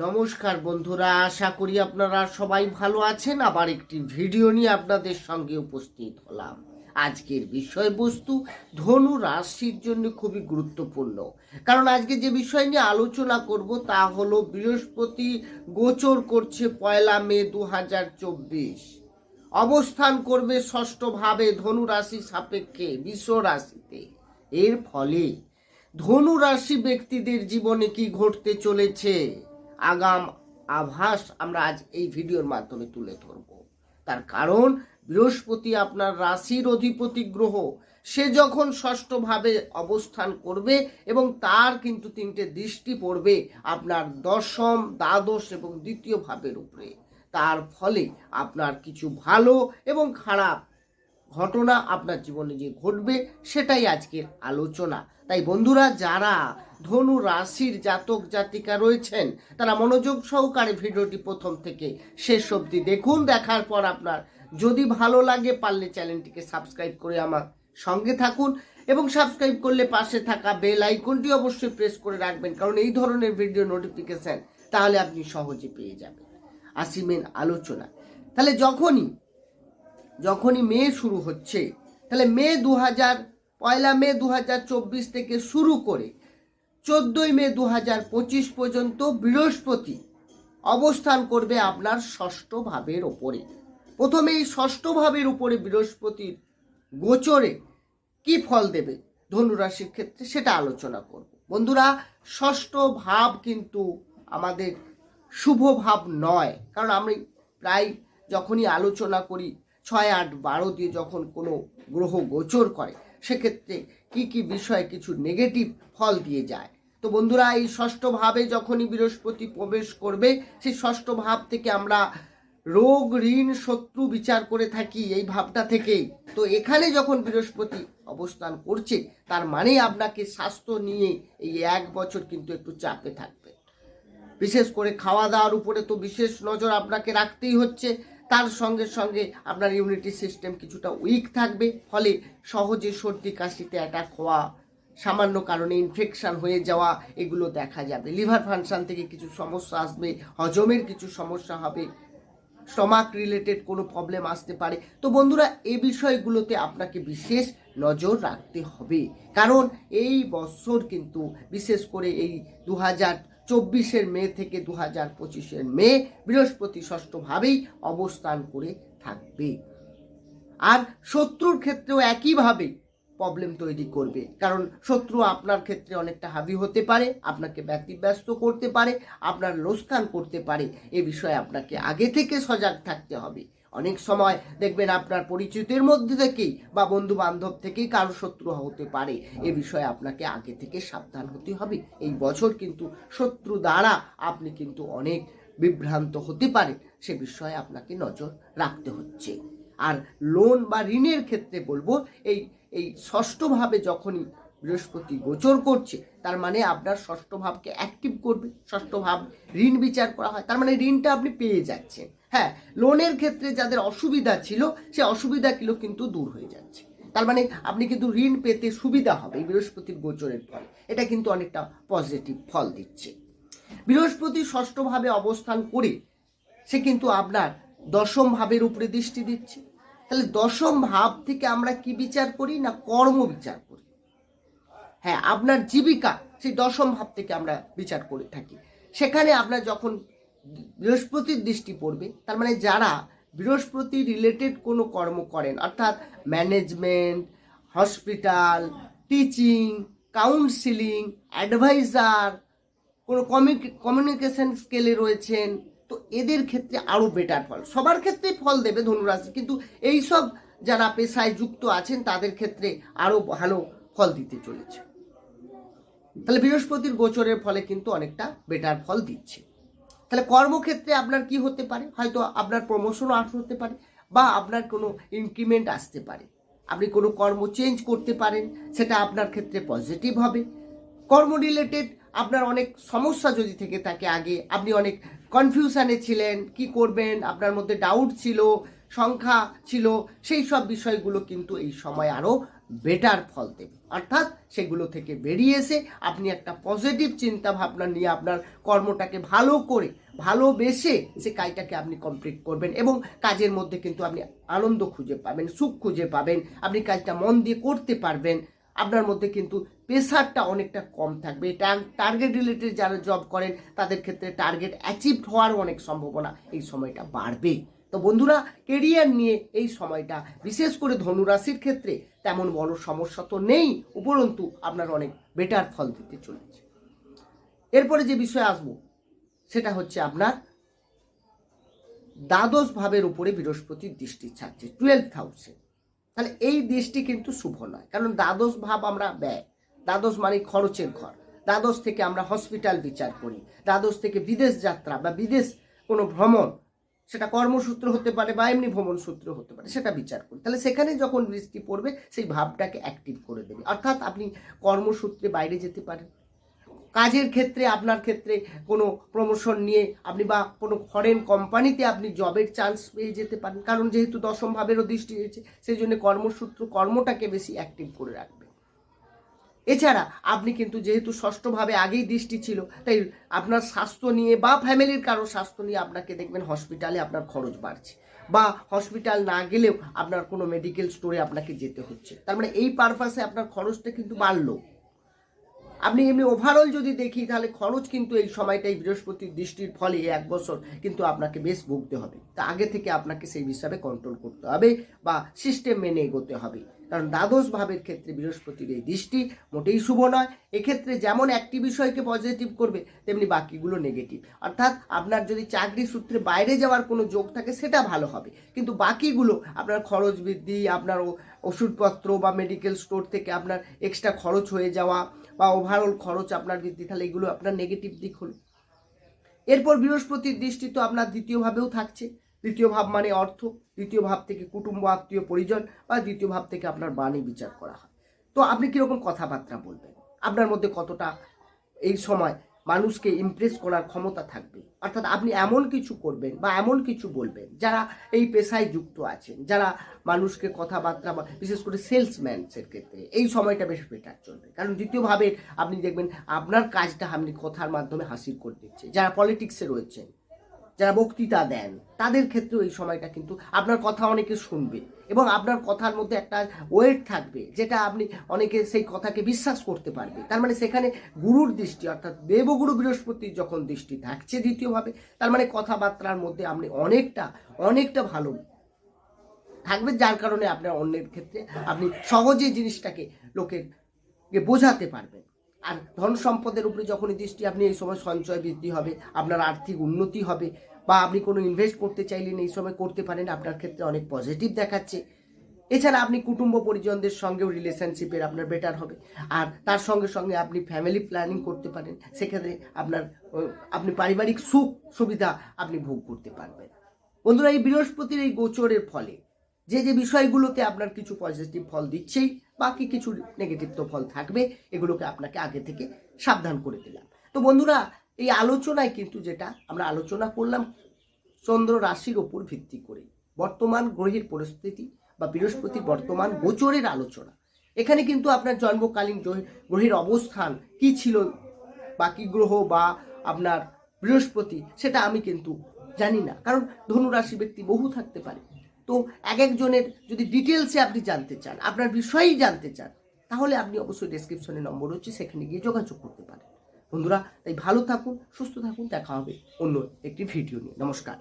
নমস্কার বন্ধুরা, আশা করি আপনারা সবাই ভালো আছেন। আবার একটি ভিডিও নিয়ে আপনাদের সঙ্গে উপস্থিত হলাম। আজকের বিষয়বস্তু ধনু রাশির জন্য খুবই গুরুত্বপূর্ণ। কারণ আজকে যে বিষয় নিয়ে আলোচনা করব তা হলো বৃহস্পতি গোচর করছে পয়লা মে দু হাজার চব্বিশ। অবস্থান করবে ষষ্ঠ ভাবে ধনু রাশি সাপেক্ষে বিশ্ব রাশিতে। এর ফলে ধনু রাশি ব্যক্তিদের জীবনে কি ঘটতে চলেছে? আগাম আভাস আমরা আজ এই ভিডিওর মাধ্যমে তুলে ধরব। তার কারণ, বৃহস্পতি আপনার রাশির অধিপতি গ্রহ, সে যখন ষষ্ঠভাবে অবস্থান করবে এবং তার কিন্তু তিনটে দৃষ্টি পড়বে আপনার দশম, দ্বাদশ এবং দ্বিতীয় ভাবের উপরে। তার ফলে আপনার কিছু ভালো এবং খারাপ ঘটনা আপনার জীবনে যে ঘটবে সেটাই আজকের আলোচনা। তাই বন্ধুরা, যারা ধনু রাশির জাতক জাতিকা রয়েছেন, তারা মনোযোগ সহকারে ভিডিওটি প্রথম থেকে শেষ অবধি দেখুন। দেখার পর আপনার যদি ভালো লাগে, পারলে চ্যানেলটিকে সাবস্ক্রাইব করে আমার সঙ্গে থাকুন এবং সাবস্ক্রাইব করলে পাশে থাকা বেল আইকনটি অবশ্যই প্রেস করে রাখবেন, কারণ এই ধরনের ভিডিও নোটিফিকেশান তাহলে আপনি সহজে পেয়ে যাবেন। আসি মেন আলোচনা তাহলে যখনই যখনই মে শুরু হচ্ছে, তাহলে মে দু হাজার পয়লা মে দু হাজার চব্বিশ থেকে শুরু করে চোদ্দই মে দু হাজার পঁচিশ পর্যন্ত বৃহস্পতি অবস্থান করবে আপনার ষষ্ঠ ভাবের ওপরে। প্রথমে এই ষষ্ঠ ভাবের উপরে বৃহস্পতির গোচরে কি ফল দেবে ধনুরাশির ক্ষেত্রে সেটা আলোচনা করব। বন্ধুরা, ষষ্ঠ ভাব কিন্তু আমাদের শুভ ভাব নয়, কারণ আমি প্রায় যখনই আলোচনা করি ছয় আট বারো দিয়ে যখন কোনো গ্রহ গোচর করে, সেক্ষেত্রে কি কি বিষয়ে কিছু নেগেটিভ ফল দিয়ে যায়? তো বন্ধুরা, এই ষষ্ঠ ভাবে যখনই বৃহস্পতি প্রবেশ করবে, সেই ষষ্ঠ ভাব থেকে আমরা রোগ, ঋণ, শত্রু বিচার করে থাকি, এই ভাবটা থেকেই। তো এখানে যখন বৃহস্পতি অবস্থান করছে, তার মানে আপনাকে স্বাস্থ্য নিয়ে এই এক বছর কিন্তু একটু চাপে থাকবে। বিশেষ করে খাওয়া দাওয়ার উপরে তো বিশেষ নজর আপনাকে রাখতেই হচ্ছে। তার সঙ্গে সঙ্গে আপনার ইমিউনিটি সিস্টেম কিছুটা উইক থাকবে, ফলে সহজে সর্দি, কাশিতে অ্যাটাক হওয়া, সামান্য কারণে ইনফেকশান হয়ে যাওয়া, এগুলো দেখা যাবে। লিভার ফাংশন থেকে কিছু সমস্যা আসবে, হজমের কিছু সমস্যা হবে স্টমাক রিলেটেড কোনো প্রবলেম আসতে পারে। তো বন্ধুরা এই বিষয়গুলোতে আপনাকে বিশেষ নজর রাখতে হবে। কারণ এই বছর কিন্তু বিশেষ করে এই দু হাজার চব্বিশের মে থেকে দু হাজার পঁচিশের মে বৃহস্পতি ষষ্ঠভাবেই অবস্থান করে থাকবে। আর শত্রুর ক্ষেত্রেও একইভাবে প্রবলেম তৈরি করবে। কারণ শত্রু আপনার ক্ষেত্রে অনেকটা হাবি হতে পারে, আপনাকে ব্যতিব্যস্ত করতে পারে, আপনার লোসকান করতে পারে। এ বিষয়ে আপনাকে আগে থেকে সজাগ থাকতে হবে। অনেক সময় দেখবেন আপনার পরিচিতের মধ্যে থেকেই বা বন্ধু বান্ধব থেকেই কারও শত্রু হতে পারে। এ বিষয়ে আপনাকে আগে থেকে সাবধান হতে হবে। এই বছর কিন্তু শত্রু দ্বারা আপনি কিন্তু অনেক বিভ্রান্ত হতে পারে সে বিষয়ে আপনাকে নজর রাখতে হচ্ছে। আর লোন বা ঋণের ক্ষেত্রে বলব, এই এই ষষ্ঠভাবে যখনই বৃহস্পতি গোচর করছে, তার মানে আপনার ষষ্ঠ ভাবকে অ্যাক্টিভ করবে, ষষ্ঠ ভাব ঋণ বিচার করা হয়, তার মানে ঋণটা আপনি পেয়ে যাচ্ছেন। হ্যাঁ লোনের ক্ষেত্রে যাদের অসুবিধা ছিল, সে অসুবিধাগুলো কিন্তু দূর হয়ে যাচ্ছে। তার মানে আপনি কিন্তু ঋণ পেতে সুবিধা হবে এই বৃহস্পতির গোচরের ফল। এটা কিন্তু অনেকটা পজিটিভ ফল দিচ্ছে। বৃহস্পতি ষষ্ঠভাবে অবস্থান করে, সে কিন্তু আপনার দশম ভাবের উপরে দৃষ্টি দিচ্ছে। তাহলে দশম ভাব থেকে আমরা কি বিচার করি না কর্ম বিচার করি? হ্যাঁ আপনার জীবিকা, সেই দশম ভাব থেকে আমরা বিচার করে থাকি। সেখানে আপনার যখন বৃহস্পতির দৃষ্টি পড়বে, তার মানে যারা বৃহস্পতি রিলেটেড কোনো কর্ম করেন, অর্থাৎ management hospital teaching counselling adviser কোনো কমিউনিকেশন স্কেলে রয়েছেন, তো এদের ক্ষেত্রে আরও বেটার ফল। সবার ক্ষেত্রে ফল দেবে ধনুরাশি, কিন্তু এই সব যারা পেশায় যুক্ত আছেন, তাদের ক্ষেত্রে আরও ভালো ফল দিতে চলেছে। তাহলে বৃহস্পতির গোচরের ফলে কিন্তু অনেকটা বেটার ফল দিচ্ছে। তাহলে কর্মক্ষেত্রে আপনার কি হতে পারে? হয়তো আপনার প্রমোশনও আস হতে পারে বা আপনার কোনো ইনক্রিমেন্ট আসতে পারে। আপনি কোনো কর্ম চেঞ্জ করতে পারেন, সেটা আপনার ক্ষেত্রে পজিটিভ হবে। কর্ম রিলেটেড আপনার অনেক সমস্যা যদি থেকে থাকে আগে, আপনি অনেক কনফিউশানে ছিলেন, কি করবেন, আপনার মধ্যে ডাউট ছিল, সংখ্যা ছিল, সেই সব বিষয়গুলো কিন্তু এই সময় আরও বেটার ফল দেবে। অর্থাৎ সেগুলো থেকে বেরিয়ে এসে আপনি একটা পজিটিভ চিন্তা ভাবনা নিয়ে আপনার কর্মটাকে ভালো করে, ভালোবেসে সে কাজটাকে আপনি কমপ্লিট করবেন এবং কাজের মধ্যে কিন্তু আপনি আনন্দ খুঁজে পাবেন, সুখ খুঁজে পাবেন, আপনি কাজটা মন দিয়ে করতে পারবেন, আপনার মধ্যে কিন্তু প্রেশারটা অনেকটা কম থাকবে। টার্গেট রিলেটেড যারা জব করেন, তাদের ক্ষেত্রে টার্গেট অ্যাচিভ হওয়ার অনেক সম্ভাবনা এই সময়টা বাড়বে। তো বন্ধুরা কেরিয়ার নিয়ে এই সময়টা, বিশেষ করে ধনুরাশির ক্ষেত্রে তেমন বড় সমস্যা তো নেই, উপরন্তু আপনার অনেক বেটার ফল দিতে চলেছে। এরপরে যে বিষয়ে আসব, সেটা হচ্ছে আপনার দ্বাদশ ভাবের উপরে বৃহস্পতির দৃষ্টি ছাড়ছে টুয়েলভ হাউসে তাহলে এই দৃষ্টি কিন্তু শুভ নয়, কারণ দ্বাদশ ভাব আমরা ব্যয়, দ্বাদশ মানে খরচের ঘর। দ্বাদশ থেকে আমরা হসপিটাল বিচার করি, দ্বাদশ থেকে বিদেশ যাত্রা বা বিদেশ কোনো ভ্রমণ সেটা কর্মসূত্র হতে পারে বা এমনি ভ্রমণ সূত্র হতে পারে, সেটা বিচার করি। তাহলে সেখানে যখন বৃষ্টি পড়বে, সেই ভাবটাকে অ্যাক্টিভ করে দেবে। অর্থাৎ আপনি কর্মসূত্রে বাইরে যেতে পারেন। কাজের ক্ষেত্রে, আপনার ক্ষেত্রে কোনো প্রমোশন নিয়ে আপনি বা কোনো ফরেন কোম্পানিতে আপনি জবের চান্স পেয়ে যেতে পারেন। কারণ যেহেতু দশম ভাবেরও দৃষ্টি রয়েছে, সেই জন্য কর্মসূত্র, কর্মটাকে বেশি অ্যাক্টিভ করে রাখবে এছাড়া আপনি কিন্তু যেহেতু ষষ্ঠভাবে আগেই দৃষ্টি ছিল, তাই আপনার স্বাস্থ্য নিয়ে বা ফ্যামিলির কারও স্বাস্থ্য নিয়ে আপনাকে দেখবেন হসপিটালে আপনার খরচ বাড়ছে। বা হসপিটাল না গেলেও আপনার কোনো মেডিকেল স্টোরে আপনাকে যেতে হচ্ছে। তার মানে এই পারপাসে আপনার খরচটা কিন্তু বাড়লো। আপনি এমনি ওভারঅল যদি দেখি, তাহলে খরচ কিন্তু এই সময়টাই বৃহস্পতির দৃষ্টির ফলে এক বছর কিন্তু আপনাকে বেশ ভুগতে হবে। তা আগে থেকে আপনাকে সেই হিসাবে কন্ট্রোল করতে হবে বা সিস্টেম মেনে এগোতে হবে। কারণ দ্বাদশ ভাবের ক্ষেত্রে বৃহস্পতির এই দৃষ্টি মোটেই শুভ নয়। এক্ষেত্রে যেমন একটি বিষয়কে পজিটিভ করবে, তেমনি বাকিগুলো নেগেটিভ অর্থাৎ আপনার যদি চাকরি সূত্রে বাইরে যাওয়ার কোনো যোগ থাকে, সেটা ভালো হবে। কিন্তু বাকিগুলো, আপনার খরচ বৃদ্ধি, আপনার ওষুধপত্র বা মেডিকেল স্টোর থেকে আপনার এক্সট্রা খরচ হয়ে যাওয়া বা ওভারঅল খরচ আপনার বৃদ্ধি, তাহলে এগুলো আপনার নেগেটিভ দিক হলো। এরপর বৃহস্পতির দৃষ্টি তো আপনার দ্বিতীয়ভাবেও থাকছে। দ্বিতীয় ভাব মানে অর্থ, দ্বিতীয় ভাব থেকে কুটুম্ব, আত্মীয়, পরিজন বা দ্বিতীয় ভাব থেকে আপনার বাণী বিচার করা হয়। তো আপনি কীরকম কথাবার্তা বলবেন? আপনার মধ্যে কতটা এই সময় মানুষকে ইমপ্রেস করার ক্ষমতা থাকবে? অর্থাৎ আপনি এমন কিছু করবেন বা এমন কিছু বলবেন যারা এই পেশায় যুক্ত আছেন, যারা মানুষকে কথাবার্তা বা বিশেষ করে সেলসম্যানসের ক্ষেত্রে এই সময়টা বেশ বেটার চলবে। কারণ দ্বিতীয়ভাবে আপনি দেখবেন আপনার কাজটা আপনি কথার মাধ্যমে হাসিল করে দিচ্ছে যারা পলিটিক্সে রয়েছেন যারা বক্তৃতা দেন, তাদের ক্ষেত্রেও এই সময়টা কিন্তু আপনার কথা অনেকে শুনবে এবং আপনার কথার মধ্যে একটা ওয়েট থাকবে, যেটা আপনি অনেকে সেই কথাকে বিশ্বাস করতে পারবে। তার মানে সেখানে গুরুর দৃষ্টি, অর্থাৎ দেবগুরু বৃহস্পতির যখন দৃষ্টি থাকছে দ্বিতীয়ভাবে, তার মানে কথাবার্তার মধ্যে আপনি অনেকটা অনেকটা ভালো থাকবে যার কারণে আপনার অন্যের ক্ষেত্রে আপনি সহজে জিনিসটাকে লোকের বোঝাতে পারবেন। আর ধন সম্পদের উপরে যখনই দৃষ্টি, আপনি এই সময় সঞ্চয় বৃদ্ধি হবে, আপনার আর্থিক উন্নতি হবে বা আপনি কোনো ইনভেস্ট করতে চাইলেন, এই সময় করতে পারেন, আপনার ক্ষেত্রে অনেক পজিটিভ দেখাচ্ছে। এছাড়া আপনি কুটুম্ব পরিজনদের সঙ্গেও রিলেশনশিপের আপনার বেটার হবে। আর তার সঙ্গে সঙ্গে আপনি ফ্যামিলি প্ল্যানিং করতে পারেন, সেক্ষেত্রে আপনার আপনি পারিবারিক সুখ সুবিধা আপনি ভোগ করতে পারবেন। বন্ধুরা, এই বৃহস্পতির এই গোচরের ফলে যে যে বিষয়গুলোতে আপনার কিছু পজিটিভ ফল দিচ্ছেই, বাকি কিছু নেগেটিভ তো ফল থাকবে, এগুলোকে আপনাকে আগে থেকে সাবধান করে দিলাম। তো বন্ধুরা, এই আলোচনায় কিন্তু যেটা আমরা আলোচনা করলাম, চন্দ্র রাশির ওপর ভিত্তি করে বর্তমান গ্রহের পরিস্থিতি বা বৃহস্পতির বর্তমান গোচরের আলোচনা। এখানে কিন্তু আপনার জন্মকালীন গ্রহে- গ্রহের অবস্থান, কি ছিল বাকি গ্রহ বা আপনার বৃহস্পতি, সেটা আমি কিন্তু জানি না। কারণ ধনুরাশি ব্যক্তি বহু থাকতে পারে। তো এক একজনের যদি ডিটেলসে আপনি জানতে চান, আপনার বিষয়েই জানতে চান, তাহলে আপনি অবশ্যই ডেসক্রিপশনে নম্বর হচ্ছে, সেখানে গিয়ে যোগাযোগ করতে পারেন। বন্ধুরা, তাই ভালো থাকুন, সুস্থ থাকুন, দেখা হবে অন্য একটি ভিডিও নিয়ে। নমস্কার।